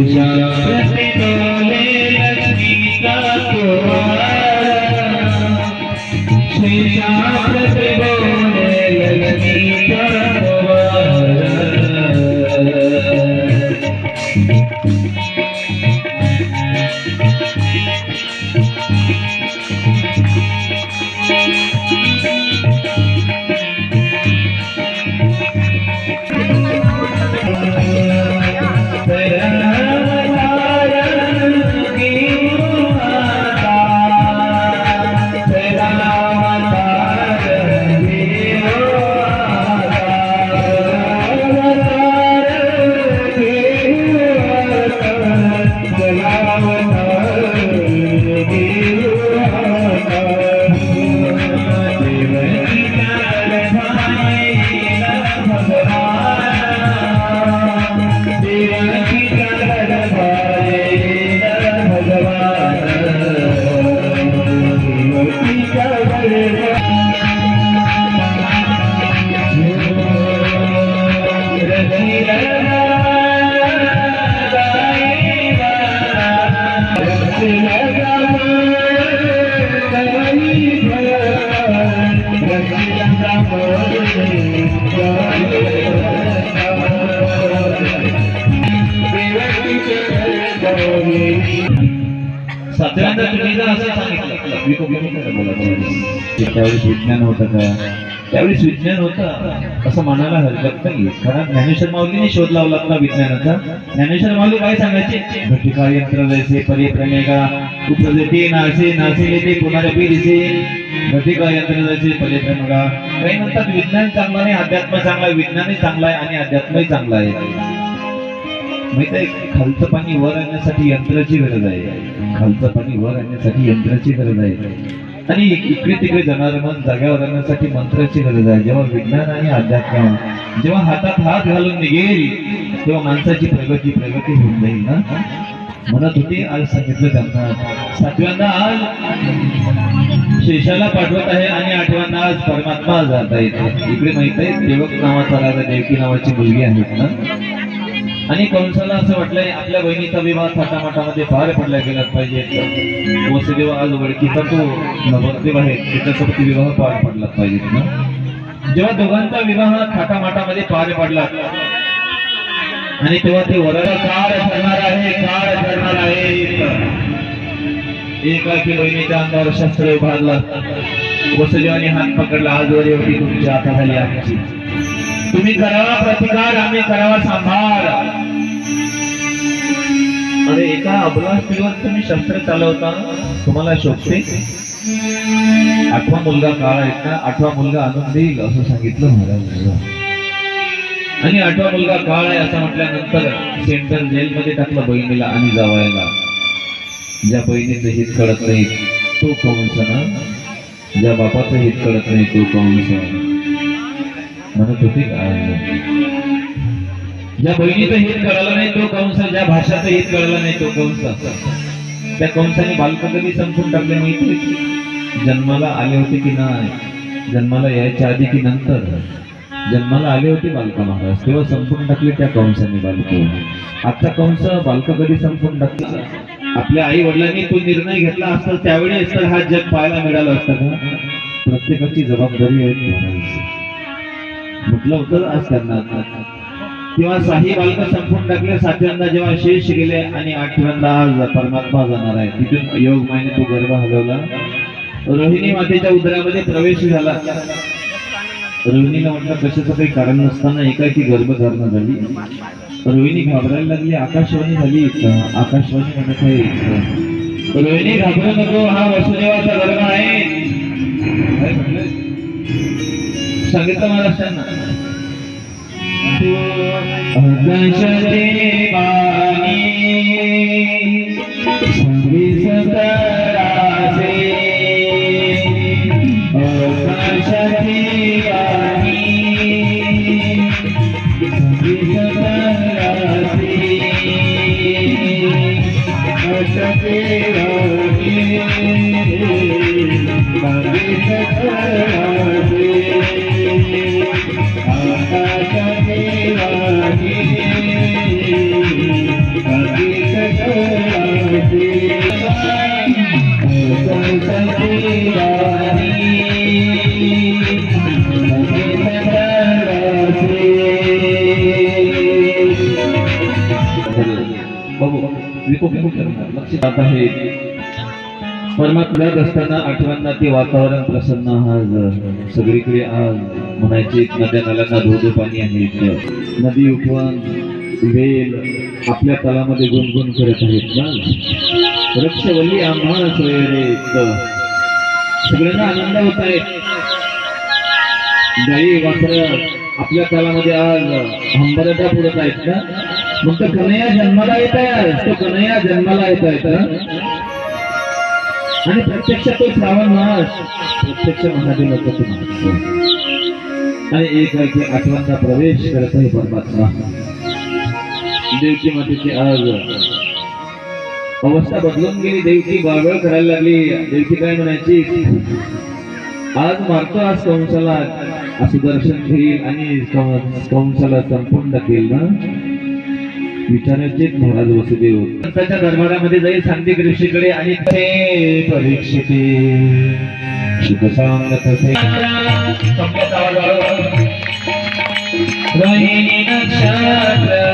श्री साधारणतः तुम्ही जर असं सांगितलं त्यावेळेस विज्ञान होतं का? त्यावेळेस विज्ञान होतं. असं म्हणायला हरकत नाही. कारण ज्ञानेश्वर माऊलीने शोध लावला होता विज्ञानाचा. ज्ञानेश्वर माऊली काय सांगायचे? घटिका यंत्र जैसे परिप्रेमेगा उपजते नासे नासे ते पुनरपी दिसे घटिका यंत्र जैसे परिप्रेमेगा. काही म्हणतात विज्ञान चांगलं नाही अध्यात्म चांगला आहे. विज्ञानही चांगला आहे आणि अध्यात्मही चांगला आहे. माहीत आहे खालचं पाणी वर आणण्यासाठी यंत्राची गरज आहे. खालचं पाणी वर आणण्यासाठी यंत्राची गरज आहे. आणि इकडे तिकडे जाणारे मन जाग्यावर आणण्यासाठी मंत्राची गरज आहे. जेव्हा विज्ञान आणि अध्यात्म जेव्हा हातात हात घालून निघेल तेव्हा माणसाची प्रगती प्रगती होऊन जाईल ना? म्हणत होते आज सांगितलं त्यांना. सातव्यांदा आज शेषाला पाठवत आहे आणि आठव्यांदा आज परमात्मा जात आहे. इकडे माहीत आहे देवक नावाचा राजा देवकी नावाची मुलगी आहेत ना? आणि कंसाला असं वाटलंय आपल्या बहिणीचा विवाह थाटामाटामध्ये पार पडला गेला पाहिजे. वसुदेव आज वडकीचा तो नवरदेव आहे त्याच्यासोबत विवाह पार पडला पाहिजे ना जेव्हा दोघांचा विवाह थाटामाटामध्ये पार पडला आणि तेव्हा ते वराला काळ ठरणार आहे काळ ठरणार आहे. एकाकी बहिणीच्या अंगावर शस्त्र उभारला. वसुदेवाने हात पकडला आजवर होती तुमच्या हाताखाली आमची. तुम्ही करावा प्रतिकार आम्ही करावा सांभाळ. अरे एका अबला स्त्रीवर तुम्ही शस्त्र चालवता तुम्हाला शोभते? आठवा मुलगा काळा आहे का आठवा मुलगा आणून देईल असं सांगितलं महाराज. आणि आठवा मुलगा काळ आहे असं म्हटल्यानंतर सेंट्रल जेलमध्ये टाकलं बहिणीला आणि जावायला. ज्या बहिणीचं हित कळत नाही तो कंस ना. ज्या बापाचं हित कळत नाही तो कंस म्हणत होती ज्या बहिणीचं हित कळलं नाही तो कंस. ज्या भाषाचं हित कळलं नाही तो कंस. त्या कंसाने बालक कधी संपून टाकले माहिती जन्माला आले होते की नाही? जन्माला यायच्या आधी की नंतर? जन्माला आले होते बालका महाराज. तेव्हा संपून टाकले त्या कंसाने बालक. आता कंस बालक कधी संपून टाकला? आपल्या आई वडिलांनी तो निर्णय घेतला असता त्यावेळेस तर हा जग पाहायला मिळाला असतं का प्रत्येकाची जबाबदारी आहे. महाराज म्हटलं होतं आज करणार तेव्हा साही बालक संपून टाकले सातव्यांदा जेव्हा शेष गेले आणि आठव्यांदा आज परमात्मा जाणार आहे. तिथून योग मायने तो गर्भ हलवला. रोहिणी मातेच्या उदरामध्ये प्रवेश झाला. रोहिणीला म्हटलं कशाचं काही कारण नसताना एकाएकी गर्भधारणा झाली. रोहिणी घाबरायला लागली आकाशवाणी झाली आकाशवाणी म्हणत आहे रोहिणी घाबरू नको हा वसुदेवाचा गर्भ आहे. काय म्हटलं? सांगितलं महाराष्ट्रांना बाबू विकोप मग आहे परमात्म्यात असताना आठवांना ते वातावरण प्रसन्न आज. सगळीकडे आज. म्हणायचे नद्या नाल्यांना धोधो पाणी आहे नदी उपवन वेल आपल्या तलामध्ये गुणगुण करत आहेत. ना रक्षवल्ली आम्हाला सगळ्यांना आनंद होत आहे. गाई वासर आपल्या तलामध्ये आज. हंबरदा पुरत आहेत ना? मग तो कन्हैया जन्माला येत आहे तो कन्हैया जन्माला येत आहे आणि प्रत्यक्ष तो श्रावण मास प्रत्यक्ष महादेवाचा तो आणि एक आहे की आठवणचा प्रवेश करत आहे परमात्मा. देवची मातेची आज अवस्था बदलून गेली देवची बाळबळ करायला लागली. देवची काय म्हणायची? आज मारतो आज कंसाला. असं दर्शन घेईल आणि कंसाला संपूर्ण केलं. ना विचारायचे महाराज वसुदेव. संतांच्या दरबारामध्ये जाईल सांगतिक ऋषीकडे आणि ते परीक्षिते. शुभ सांगत असे. संपत रोहिणी नक्षत्र